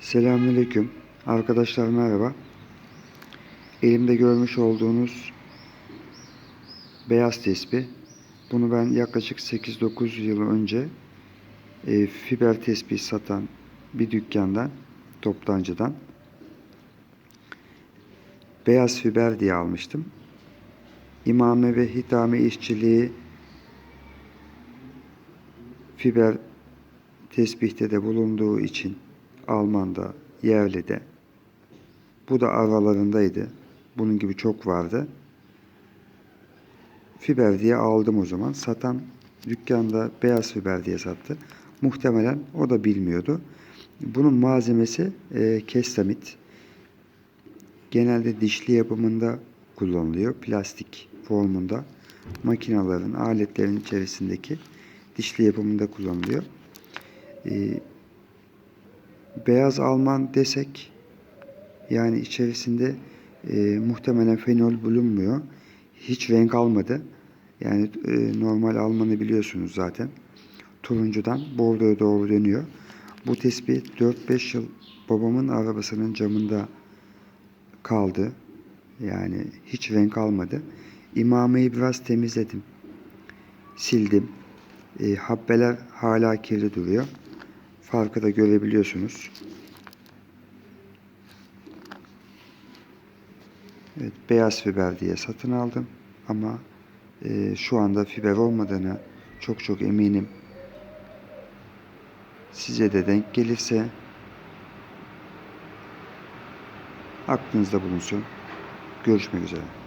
Selamünaleyküm. Arkadaşlar merhaba. Elimde görmüş olduğunuz beyaz tespih. Bunu ben yaklaşık 8-9 yıl önce e, fiber tespih satan bir dükkandan, toptancıdan beyaz fiber diye almıştım. İmame ve hitame işçiliği fiber tespihte de bulunduğu için Alman'da, yerli de. Bu da aralarındaydı. Bunun gibi çok vardı. Fiber diye aldım o zaman. Satan dükkanda beyaz fiber diye sattı. Muhtemelen o da bilmiyordu. Bunun malzemesi e, kestamit. Genelde dişli yapımında kullanılıyor. Plastik formunda. Makinaların, aletlerin içerisindeki dişli yapımında kullanılıyor. E, beyaz Alman desek yani içerisinde e, muhtemelen fenol bulunmuyor. Hiç renk almadı. Yani e, normal Alman'ı biliyorsunuz zaten. Turuncudan bordoya doğru dönüyor. Bu tespih 4-5 yıl babamın arabasının camında kaldı. Yani hiç renk almadı. İmameyi biraz temizledim. Sildim. E, habbeler hala kirli duruyor. Farkı da görebiliyorsunuz. Evet, beyaz fiber diye satın aldım. Ama e, şu anda fiber olmadığını çok çok eminim. Size de denk gelirse aklınızda bulunsun. Görüşmek üzere.